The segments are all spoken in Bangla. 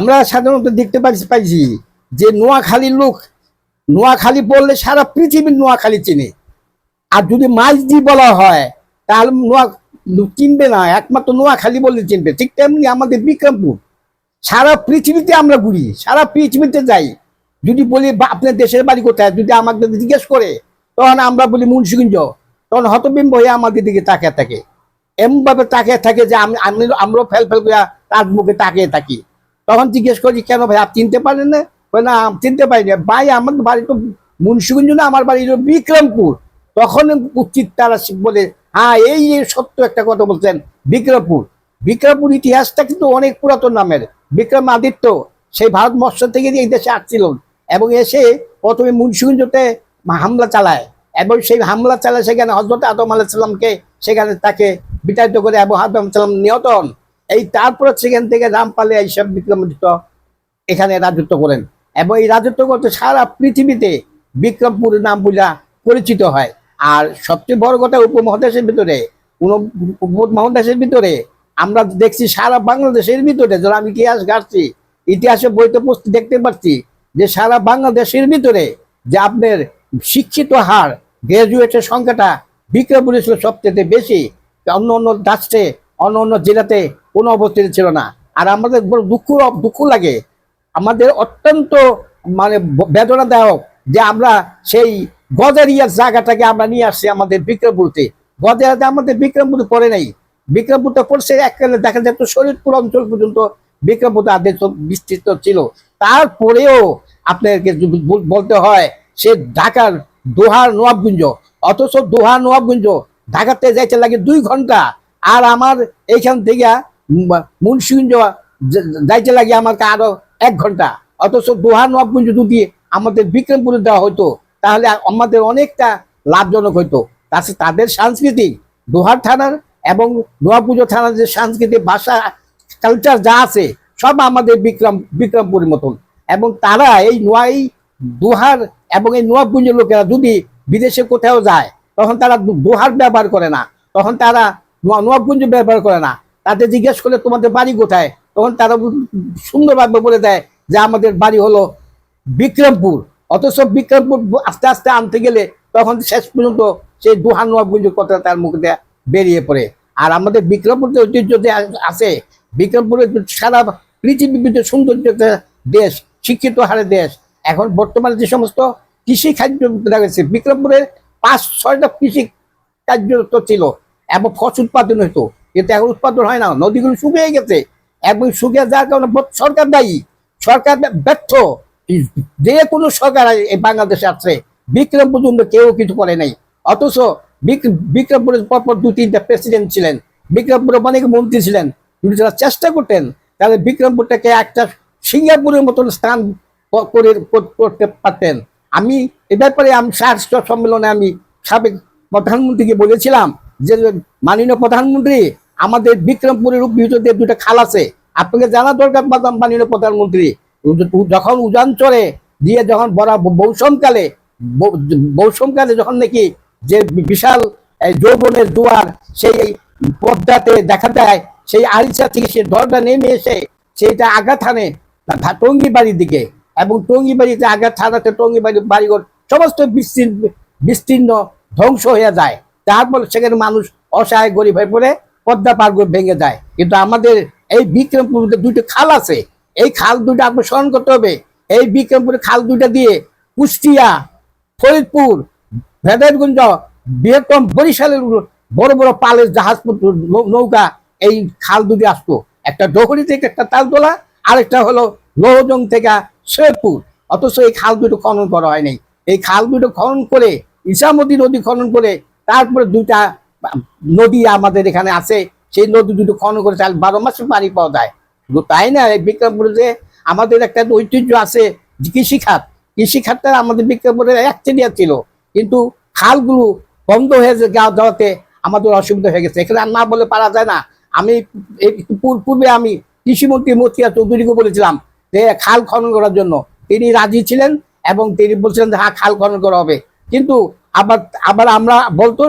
আমরা সাধারণত দেখতে পাইছি যে নোয়াখালীর লোক নোয়াখালী বললে সারা পৃথিবীর নোয়াখালী চিনে। আর যদি মাইজদি বলা হয়, তাহলে নোয়া চিনবে না, একমাত্র নোয়াখালী বললে চিনবে। ঠিক তেমনি আমাদের বিক্রমপুর। সারা পৃথিবীতে আমরা ঘুরি, সারা পৃথিবীতে যাই। যদি বলি আপনার দেশের বাড়ি কোথায়? যদি আমাকে জিজ্ঞেস করে, তখন আমরা বলি, মুন্সিগঞ্জ। তখন হতবিম্ব হয়ে আমাদের দিকে তাকিয়ে থাকে। এমনভাবে তাকিয়ে থাকে যে আমি আমরাও ফেল ফেল করে তার মুখে তাকিয়ে থাকি। তখন জিজ্ঞেস করি কেন ভাই আপনি চিনতে পারেন না? না চিনতে পারি না। ভাই, আমার বাড়ি তো মুন্সিগঞ্জ না, আমার বাড়ি বিক্রমপুর। তখন উচিত তারা বলে হ্যাঁ এই সত্য একটা কথা বলছেন, বিক্রমপুর। বিক্রমপুর ইতিহাসটা কিন্তু অনেক পুরাতন নামের। বিক্রম আদিত্য সেই ভারতবর্ষ থেকে এই দেশে আসছিল এবং এসে প্রথমে মুন্সিগঞ্জতে হামলা চালায় এবং সেই হামলা চালায় সেখানে হজরত আদম আলাহিসাল্লামকে সেখানে তাকে বিতাড়িত করে এবং আদম সাল্লাম নিহত হন। এই তারপরে সেখান থেকে রামপালে এইসব বিক্রমাদিত্য এখানে রাজত্ব করেন। এবং এই রাজত্ব করতে সারা পৃথিবীতে বিক্রমপুর নাম বুঝা পরিচিত হয়। আর সবচেয়ে বড় কথা উপমহাদেশের ভিতরে উপমহাদেশের ভিতরে আমরা দেখছি সারা বাংলাদেশের ভিতরে, যারা আমি ইতিহাস ঘাটছি, ইতিহাসে বইতে পুস্ত দেখতে পাচ্ছি যে সারা বাংলাদেশের ভিতরে যে আপনার শিক্ষিত হার গ্রাজুয়েটের সংখ্যাটা বিক্রমপুরে ছিল সবচেয়ে বেশি। অন্য অন্য রাষ্ট্রে অন্য অন্য জেলাতে কোনো অবস্থিত ছিল না। আর আমাদের বড় দুঃখ দুঃখ লাগে। আমাদের অত্যন্ত মানে বেদনাদায়ক যে আমরা সেই গজারিয়ার জায়গাটাকে আমরা নিয়ে আসছি আমাদের বিক্রমপুরতে। গজারিয়াতে আমাদের বিক্রমপুর পড়ে নাই। বিক্রমপুরটা পড়ছে এককালে দেখা যেত শরীরপুর অঞ্চল পর্যন্ত বিক্রমপুর আদেশ বিস্তৃত ছিল। তারপরেও আপনাদেরকে বলতে হয়, সে ঢাকার দোহার নোয়াবগুঞ্জ অথচ দোহার নোয়াবগুঞ্জ ঢাকাতে যাইতে লাগে দুই ঘণ্টা। আর আমার এইখান থেকে মুন্সিগঞ্জ যাইতে লাগে আমার আরও এক ঘণ্টা। অথচ দোহা নোয়াবগুঞ্জ যদি আমাদের বিক্রমপুরে দেওয়া হতো তাহলে আমাদের অনেকটা লাভজনক হতো তাছাড়া তাদের সাংস্কৃতিক দোহার থানার এবং নোয়াপুজো থানার যে সাংস্কৃতিক ভাষা কালচার যা আছে, সব আমাদের বিক্রম বিক্রমপুরের মতন। এবং তারা এই নোয়াই দোহার এবং এই নোয়াপুঞ্জের লোকেরা যদি বিদেশে কোথাও যায়, তখন তারা দোহার ব্যবহার করে না। তখন তারা নোয়াপুঞ্জ ব্যবহার করে না। তাদের জিজ্ঞেস করলে তোমাদের বাড়ি কোথায়? তখন তারা সুন্দরভাবে বলে দেয় যে আমাদের বাড়ি হলো বিক্রমপুর। অথচ বিক্রমপুর আস্তে আস্তে আনতে গেলে তখন শেষ পর্যন্ত সেই দুহান নোয়াপুঞ্জ কথা তার মুখ দিয়ে বেরিয়ে পড়ে। আর আমাদের বিক্রমপুর যে ঐতিহ্য যে আছে, বিক্রমপুরের সারা পৃথিবীর সৌন্দর্য দেশ, শিক্ষিত হারে দেশ। এখন বর্তমানে যে সমস্ত কৃষি খাদ্য দেখা গেছে বিক্রমপুরের পাঁচ ছয়টা কৃষি কার্য ছিল। এবং ফসল উৎপাদন হতো কিন্তু এখন উৎপাদন হয় না। নদীগুলো শুকিয়ে গেছে। এবং শুকিয়ে যাওয়ার কারণে সরকার দায়ী। সরকার ব্যর্থ। যে কোনো সরকার এই বাংলাদেশে আছে বিক্রম পর্যন্ত কেউ কিছু করে নাই। অথচ বিক- বিক্রমপুরের পরপর দু, তিনটা প্রেসিডেন্ট ছিলেন। বিক্রমপুরে অনেক মন্ত্রী ছিলেন। যদি তারা চেষ্টা করতেন, তাহলে বিক্রমপুরটাকে একটা সিঙ্গাপুরের মতন স্থান করে করতে পারতেন। আমি এ ব্যাপারে আমি সাহিত্য সম্মেলনে আমি সাবেক প্রধানমন্ত্রীকে বলেছিলাম যে মাননীয় প্রধানমন্ত্রী, আমাদের বিক্রমপুরের ভিতরে দুটো খাল আছে। আপনাকে জানা দরকার মাননীয় প্রধানমন্ত্রী। যখন উজান চড়ে, দিয়ে যখন বড় মৌসুমকালে বৌ- মৌসুমকালে যখন নাকি যে বিশাল যৌবনের দুয়ার, সেই পদ্মাতে দেখা দেয় সেই আরিসা থেকে সে দরজা নেমে এসে, সেইটা আঘাত হানে টঙ্গি বাড়ির দিকে। এবং টঙ্গি বাড়িতে আঘাত হানাতে টঙ্গি বাড়ির বাড়িঘর সমস্ত বিস্তীর্ণ বিস্তীর্ণ ধ্বংস হয়ে যায়। তারপর সেখানে মানুষ অসহায়, গরিব হয়ে পড়ে, পদ্মা পার করে ভেঙে যায়। কিন্তু আমাদের এই বিক্রমপুরে দুটো খাল আছে। এই খাল দুটো আপনার স্মরণ করতে হবে। এই বিক্রমপুরে খাল দুটো দিয়ে কুষ্টিয়া, ফরিদপুর ভেদায়তগঞ্জ বৃহত্তম বরিশালের বড় বড় পালের জাহাজ নৌকা এই খাল দুটি আসতো। একটা ডহরি থেকে একটা তালতলা, আরেকটা হলো লোহজং থেকে শেরপুর অথচ এই খাল দুটো খনন করা হয়নি। এই খাল দুটো খনন করে ইসামতি নদী খনন করে তারপরে দুইটা, নদী আমাদের এখানে আছে, সেই নদী দুটো খনন করে তাহলে বারো মাসে পানি পাওয়া যায়। তাই না বিক্রমপুরে যে আমাদের একটা ঐতিহ্য আছে কৃষিখাত, কৃষিখাতটা আমাদের বিক্রমপুরের একচেটিয়া ছিল। কিন্তু খালগুলো বন্ধ হয়ে যাওয়া- যাওয়াতে আমাদের অসুবিধা হয়ে গেছে। এখানে আর না বলে পারা যায় না। আমি পূর্বে আমি কৃষিমন্ত্রী মতিয়া চৌধুরীকে বলেছিলাম যে খাল খনন করার জন্য। তিনি রাজি ছিলেন এবং তিনি বলছিলেন যে হ্যাঁ খাল খনন করা হবে। কিন্তু আবার আবার আমরা বলতো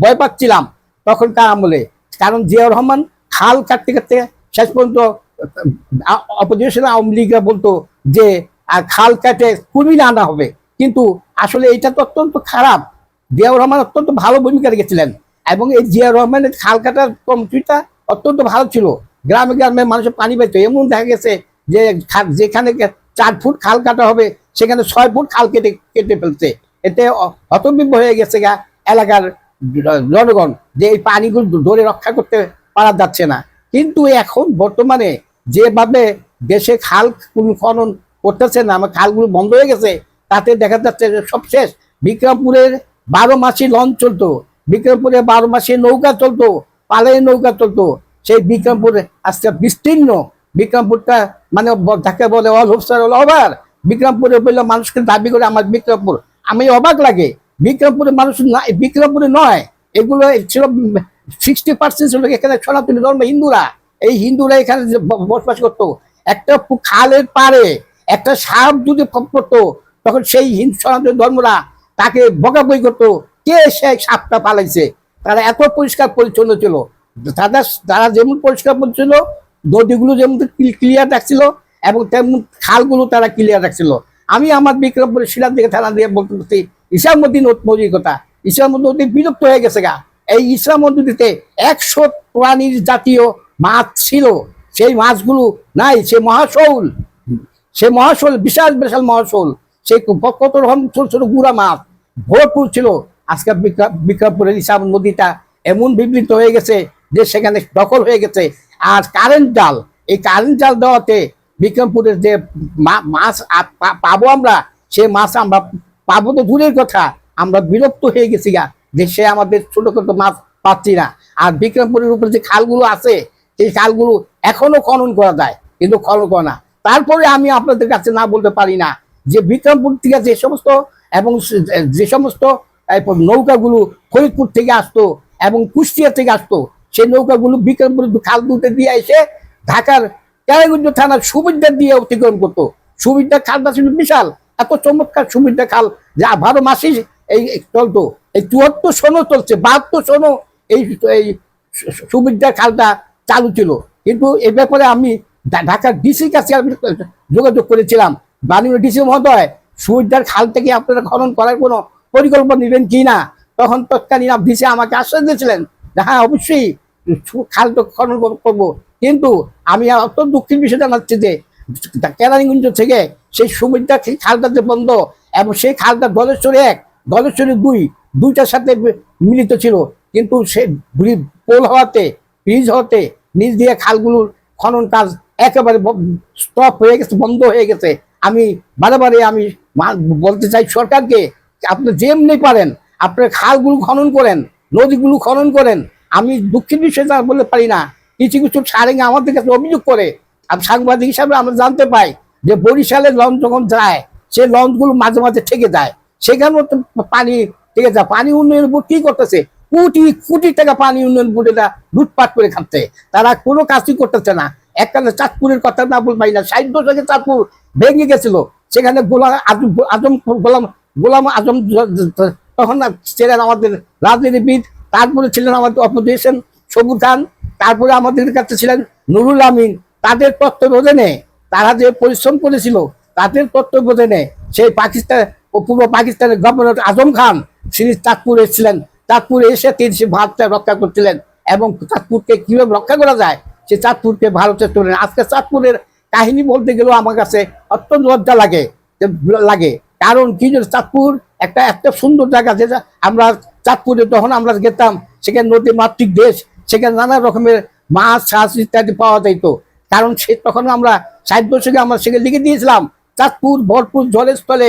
ভয় পাচ্ছিলাম তখন তার আমলে? কারণ জিয়াউর রহমান খাল কাটতে কাটতে শেষ পর্যন্ত অপোজিশন আওয়ামী লীগরা বলতো যে খাল কাটে কুমির আনা হবে। কিন্তু আসলে এটা তো অত্যন্ত খারাপ। জিয়াউর রহমান অত্যন্ত ভালো ভূমিকা রেখেছিলেন এবং এই জিয়া রহমানের খাল কাটার কমিটিটা অত্যন্ত ভালো ছিল। গ্রামে গ্রামে মানুষের পানি পেত এমন দেখা গেছে যে যেখানে চার ফুট খাল কাটা হবে, সেখানে ছয় ফুট খাল কেটে কেটে ফেলছে। এতে হতবিম্ব হয়ে গেছে গা, এলাকার জনগণ যে এই পানিগুলো ধরে রক্ষা করতে পারা যাচ্ছে না। কিন্তু এখন বর্তমানে যেভাবে দেশে খাল খনন করতেছে না, আমার খালগুলো বন্ধ হয়ে গেছে, তাতে দেখা যাচ্ছে সব শেষ বিক্রমপুরের বারো মাসি লঞ্চ চলতো বিক্রমপুরে বারো মাসে নৌকা চলতো পালাই নৌকা চলতো, সেই বিক্রমপুরে আজকে বিস্তীর্ণ, বিক্রমপুরটা মানে যাকে বলে অল হোপসার অল, ওভার, বিক্রমপুরে বললে মানুষকে দাবি করে আমার বিক্রমপুর আমি অবাক লাগে। বিক্রমপুরের মানুষ না বিক্রমপুরে নয়। এগুলো ছিল সিক্সটি পার্সেন্ট ছিল এখানে সনাতনী ধর্ম হিন্দুরা। এই হিন্দুরা এখানে বসবাস করতো। একটা খালের পারে একটা সাপ যদি করতো তখন সেই হিন্দু সনাতনী ধর্মরা তাকে বকাবই করতো। কে সে সাপটা পালাইছে? তারা এত পরিষ্কার পরিচ্ছন্ন ছিল। তাদের তারা যেমন পরিষ্কার পরিচ্ছন্ন, নদীগুলো যেমন ক্লিয়ার রাখছিল, এবং তেমন খালগুলো তারা ক্লিয়ার রাখছিল। আমি আমার বিক্রমপুরের শিলার দিকে থানা দিয়ে বলতে বলছি ইসলামুদ্দিন নদীর কথা ইসলামুদ্দিন বিলুপ্ত হয়ে গেছে গা। এই ইসলাম নদীতে একশো প্রাণীর জাতীয় মাছ ছিল। সেই মাছগুলো নাই, সে মহাশৌল। সে মহাশৌল, বিশাল বিশাল মহাশোল। সেই কত রকম ছোট ছোট গুড়া মাছ। ভরপুর ছিল। আজকে বিক্রা- বিক্রমপুরের ইসাম নদীটা এমন বিবৃত হয়ে গেছে যে সেখানে দখল হয়ে গেছে। আর কারেন্ট জাল, এই কারেন্ট জাল দেওয়াতে বিক্রমপুরের যে মাছ পাবো আমরা, সে মাছ আমরা পাবো তো দূরের কথা, আমরা বিরক্ত হয়ে গেছি গা, যে সে আমাদের ছোট ছোট মাছ পাচ্ছি না। আর বিক্রমপুরের উপরে যে খালগুলো আছে, সেই খালগুলো এখনও খনন করা যায়, কিন্তু খনন করে না। তারপরে আমি আপনাদের কাছে না বলতে পারি না যে বিক্রমপুর থেকে যে সমস্ত এবং যে সমস্ত নৌকাগুলো ফরিদপুর থেকে আসতো এবং কুষ্টিয়া থেকে আসতো সেই নৌকাগুলো বিক্রমপুর খাল দুলতে দিয়ে এসে ঢাকার কেরাগঞ্জ থানার সুবিধা দিয়ে অতিক্রম করতো। সুবিধা খালটা ছিল বিশাল, এত চমৎকার সুবিধা খাল। যা বারো মাসে এই চলতো। এই চুয়াত্তর সনও চলছে, বাহাত্তর সনও এই এই সুবিধা খালটা চালু ছিল। কিন্তু এ ব্যাপারে আমি ঢাকার ডিসির কাছে আমি যোগাযোগ করেছিলাম। বাণিজ্য ডিসি মহোদয়, সুবিধার খাল থেকে আপনারা খনন করার কোনো পরিকল্পনা নেবেন কি না? তখন তৎকালীন ডিসি আমাকে আশ্বাস দিয়েছিলেন হ্যাঁ অবশ্যই সু- খালটা খনন করব। কিন্তু আমি অত্যন্ত দুঃখের বিষয় জানাচ্ছি যে কেরানীগঞ্জ থেকে সেই সুবিধা সেই খালটা যে বন্ধ এবং সেই খালটা দলেশ্বরী এক দলেশ্বরী দুই, দুইটার সাথে মিলিত ছিল। কিন্তু সে পোল হওয়াতে, ব্রিজ হওয়াতে নিচ দিয়ে খালগুলোর খনন কাজ একেবারে স্টপ হয়ে গেছে, বন্ধ হয়ে গেছে। আমি বারে আমি বলতে চাই সরকারকে, আপনি যেমনি পারেন আপনার খালগুলো খনন করেন, নদীগুলো খনন করেন। আমি দুঃখের বিষয় বলতে পারি না। কিছু কিছু সারেঙ্গে আমাদের কাছে অভিযোগ করে। আমি সাংবাদিক হিসাবে আমরা জানতে পাই যে বরিশালের লঞ্চ যখন যায় সেই লঞ্চগুলো মাঝে মাঝে থেকে যায়। সেখানেও তো পানি থেকে যায়। পানি উন্নয়ন বোর্ড কি করতেছে? কোটি কোটি টাকা পানি উন্নয়ন বোর্ড লুটপাট করে খাচ্ছে। তারা কোনো কাজই করতেছে না। এককালে চাঁদপুরের কথা না বল পাই না, ষাট দশকে চাঁদপুর ভেঙে গেছিল। সেখানে গোলাম আজম গোলাম গোলাম আজম তখন ছিলেন আমাদের রাজনীতিবিদ, তারপরে ছিলেন আমাদের অপোজিশন সবুজ খান। তারপরে আমাদের কাছে ছিলেন নুরুল আমিন। তাদের তত্ত্বাবধানে তারা যে পরিশ্রম করেছিল, তাদের তত্ত্বাবধানে সেই পাকিস্তান পূর্ব পাকিস্তানের গভর্নর আজম খান, তিনি চাঁদপুরে এসেছিলেন। চাঁদপুরে এসে তিনি সে ভারতটা রক্ষা করছিলেন এবং চাঁদপুরকে কীভাবে রক্ষা করা যায়, সে চাঁদপুরকে ভারতের তুলে আজকে চাঁদপুরের কাহিনী বলতে গেলেও আমার কাছে অত্যন্ত লজ্জা লাগে লাগে। কারণ কি চাঁদপুর একটা একটা সুন্দর জায়গা যেটা আমরা চাঁদপুরে যখন আমরা যেতাম, সেখানে নদী মাতৃক দেশ সেখানে নানা রকমের মাছ ছাছ ইত্যাদি পাওয়া যেত কারণ সে তখন আমরা ষাট দশকে আমরা সেখানে লিখে দিয়েছিলাম, চাঁদপুর ভরপুর জলের স্থলে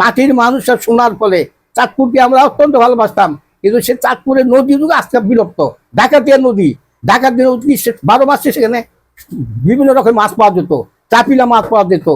মাটির মানুষের শোনার ফলে। চাঁদপুরকে আমরা অত্যন্ত ভালোবাসতাম, কিন্তু সে চাঁদপুরের নদী যুগ আজকে বিলুপ্ত। ডাকাতিয়া নদী ডাকাতিয়া নদী বারো মাসে সেখানে বিভিন্ন রকমের মাছ পাওয়া যেত, চাপিলা মাছ পাওয়া যেত,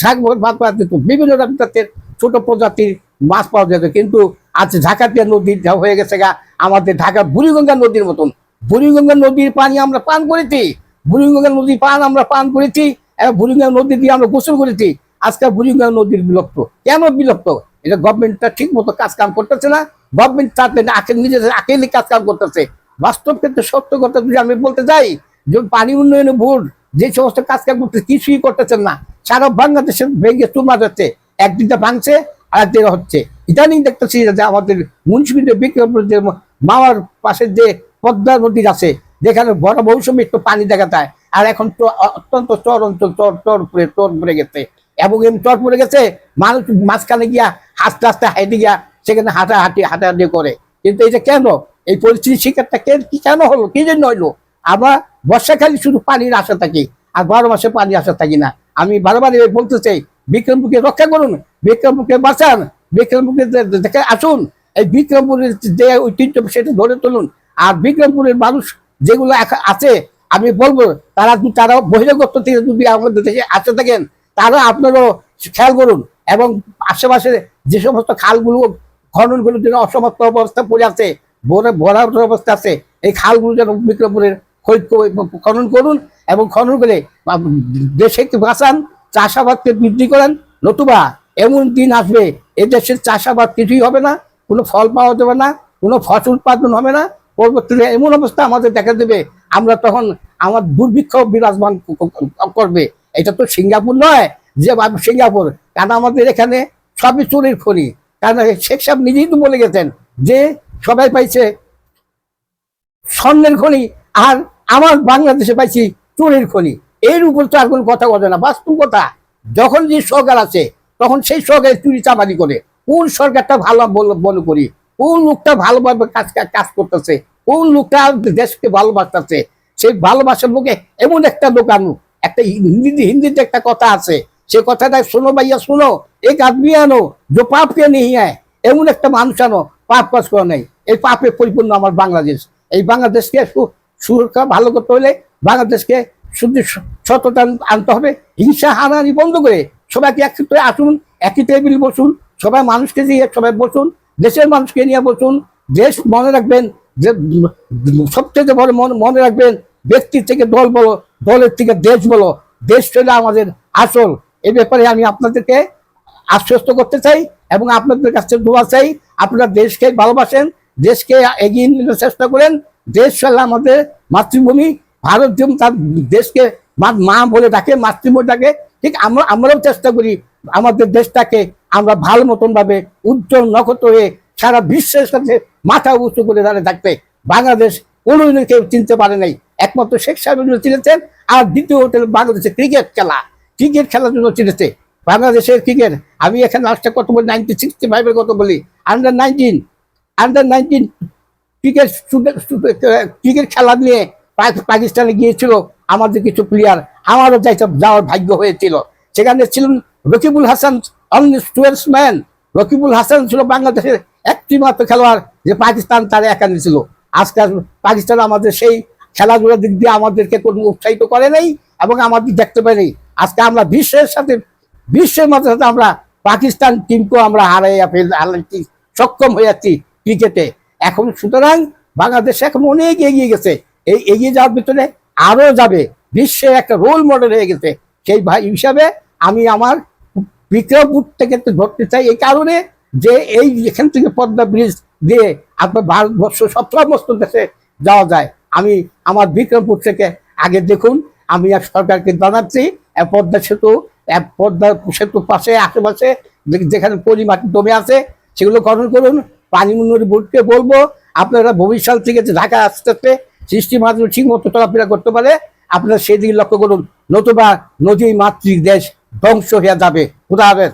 শাক মাছ পাওয়া যেত, বিভিন্ন রকমের ছোট প্রজাতির মাছ পাওয়া যেত। কিন্তু আজ ঢাকাতিয়া নদী হয়ে গেছে গা, আমাদের ঢাকা বুড়িগঙ্গা নদীর মতন। বুড়িগঙ্গা নদীর পানি আমরা পান করেছি, বুড়িগঙ্গা নদীর পান আমরা পান করেছি, এবং বুড়িগঙ্গা নদী দিয়ে আমরা গোসল করেছি। আজকে বুড়িগঙ্গা নদীর বিলুপ্ত। কেন বিলুপ্ত? এটা গভর্নমেন্টটা ঠিক মতো কাজ কাম করতেছে না। গভর্নমেন্ট তাদের আকে নিজেদের আকেলি কাজ কাম করতেছে। বাস্তব ক্ষেত্রে সত্য কথা যদি আমি বলতে যাই, যে পানি উন্নয়ন বোর্ড যে সমস্ত কাজ কাজ করতে কিছুই করতেছেন না। সারা বাংলাদেশে ভেঙে চুমা যাচ্ছে একদিনটা ভাঙছে আর একদিন হচ্ছে। ইদানিং দেখতেছি যে আমাদের মুন্সিপিতে বিক্রমপুর যে মামার পাশে যে পদ্মা নদীর আছে। যেখানে বড় মৌসুমে একটু পানি দেখা যায়। আর এখন তো অত্যন্ত চর অঞ্চল, চর চর পড়ে চর পড়ে গেছে। এবং এমনি চর পড়ে গেছে, মানুষ মাঝখানে গিয়া হাসতে হাসতে হাঁটে গিয়া সেখানে হাঁটা হাঁটি হাঁটাহাঁটি করে। কিন্তু এটা কেন? এই পরিস্থিতি শিকারটা কেন কি কেন হলো? কি জন্য হইল? আমরা বর্ষাকালে শুধু পানির আশা থাকি, আর বারো মাসে পানি আশা থাকি না। আমি বারবার বলতে চাই, বিক্রমপুরকে রক্ষা করুন, বিক্রমপুরকে বাঁচান, বিক্রমপুরকে দেখে আসুন। এই বিক্রমপুরের যে ঐতিহ্য, সেটা ধরে তুলুন। আর বিক্রমপুরের মানুষ যেগুলো আছে, আমি বলব, তারা তারা বহিরাগত থেকে যদি আমাদের দেশে আসতে থাকেন তারা আপনারও খেয়াল করুন এবং আশেপাশে যে সমস্ত খালগুলো, খননগুলো যেন অসমর্থ অবস্থা পড়ে আছে ভরা অবস্থা আছে, এই খালগুলো যেন বিক্রমপুরের খনন করুন এবং খনন করে বা দেশকে বাঁচান, চাষাবাদকে বৃদ্ধি করেন, নতুবা এমন দিন আসবে, এ দেশের চাষাবাদ কিছুই হবে না, কোনো ফল পাওয়া যাবে না, কোনো ফসল উৎপাদন হবে না পরবর্তীতে এমন অবস্থা আমাদের দেখা দেবে, আমরা তখন আমার দুর্ভিক্ষ বিরাজমান করবে। এটা তো সিঙ্গাপুর নয়, যে সিঙ্গাপুর। কারণ আমাদের এখানে সবই চুরির খনি? কারণ শেখ সাহেব নিজেই তো বলে গেছেন যে সবাই পাইছে স্বর্ণের খনি আর আমার বাংলাদেশে পাইছি চুরির খনি। এর উপর তো আর কোনো কথা বলে না। বাস্তব কথা, যখন যে সরকার আছে, তখন সেই সরকার চুরি চামারি করে। কোন সরকারটা ভালো মনে করি? কোন লোকটা ভালোভাবে কাজ কাজ করতেছে? কোন লোকটা দেশকে ভালোবাসতেছে? সেই ভালোবাসার লোকে এমন একটা লোক একটা হিন্দি হিন্দিতে একটা কথা আছে। সে কথাটা শোনো ভাইয়া, শোনো। এক আদমি আনো, যে পাপ কে নেই হ্যাঁ এমন একটা মানুষ আনো, পাপ কাজ করে নেই। এই পাপে পরিপূর্ণ আমার বাংলাদেশ। এই বাংলাদেশকে সুরক্ষা ভালো করতে হলে বাংলাদেশকে শুধু সততা আনতে হবে। হিংসা হানাহানি বন্ধ করে সবাইকে একসাথে আসুন, একই টেবিল বসুন, সবাই মানুষকে দিয়ে সবাই বসুন। দেশের মানুষকে নিয়ে বসুন দেশ মনে রাখবেন, যে সবচেয়ে বড় মনে রাখবেন, ব্যক্তির থেকে দল বলো, দলের থেকে দেশ বলো, দেশ চলে আমাদের আসল। এই ব্যাপারে আমি আপনাদেরকে আশ্বস্ত করতে চাই এবং আপনাদের কাছে দোয়া চাই। আপনারা দেশকে ভালোবাসেন, দেশকে এগিয়ে নিতে চেষ্টা করেন। দেশ হলো আমাদের মাতৃভূমি। ভারত যেমন তার দেশকে মা বলে ডাকে, মাতৃভূমি ডাকে, ঠিক আমরা আমরাও চেষ্টা করি আমাদের দেশটাকে আমরা ভালো মতন ভাবে উজ্জ্বল নক্ষত্র হয়ে সারা বিশ্বের সাথে মাথা উঁচু করে দাঁড়িয়ে থাকতে বাংলাদেশ কোনোদিন কেউ চিনতে পারে নাই। একমাত্র শেখ সাহেব চিনেছেন আর দ্বিতীয় হোটেল বাংলাদেশে ক্রিকেট খেলা। ক্রিকেট খেলার জন্য চিনেছে। বাংলাদেশের ক্রিকেট, আমি এখানে লাস্টে কত বলি? নাইনটিন সিক্সটি ফাইভের কত বলি? Under nineteen under nineteen cricket cricket খেলা নিয়ে পাকিস্তানে গিয়েছিল আমাদের কিছু প্লেয়ার আমারও যাইতে যাওয়ার ভাগ্য হয়েছিল। সেখানে ছিলেন রকিবুল হাসান অনলি রকিবুল হাসান ছিল বাংলাদেশের একটি মাত্র খেলোয়াড় যে পাকিস্তান তার একানে ছিল আজকাল পাকিস্তান আমাদের সেই খেলাধুলার দিক দিয়ে আমাদেরকে কোনো উৎসাহিত করে নাই এবং আমাদের দেখতে পারি আজকে আমরা বিশ্বের সাথে, বিশ্বের মাঝে সাথে আমরা পাকিস্তান টিমকেও আমরা হারাইয়া ফেল, হারাইতে সক্ষম হয়ে যাচ্ছি ক্রিকেটে। এখন সুতরাং বাংলাদেশ এখন অনেক এগিয়ে গেছে। এই এগিয়ে যাওয়ার ভিতরে আরও যাবে। বিশ্বের একটা রোল মডেল হয়ে গেছে। সেই ভাই হিসাবে আমি আমার বিক্রমপুর থেকে তো ধরতে চাই, এই কারণে যে এই এখান থেকে পদ্মা ব্রিজ দিয়ে আপনার ভারতবর্ষ সব সমস্ত দেশে যাওয়া যায়। আমি আমার বিক্রমপুর থেকে আগে দেখুন, আমি আর সরকারকে জানাচ্ছি পদ্মা সেতু পদ্মা সেতু পাশে, আশেপাশে যেখানে পলি পরিমাটি জমে আছে, সেগুলো গ্রহণ করুন। পানি উন্নয়ন বোর্ডকে বলব, আপনারা ভবিষ্যৎ থেকে যে ঢাকা আসতে আসতে সৃষ্টি মাধ্যমে ঠিক মতো চলাফেরা করতে পারে, আপনারা সেদিকে লক্ষ্য করুন, নতুবা নদী মাতৃক দেশ ধ্বংস হয়ে যাবে। খুদা হাফেজ।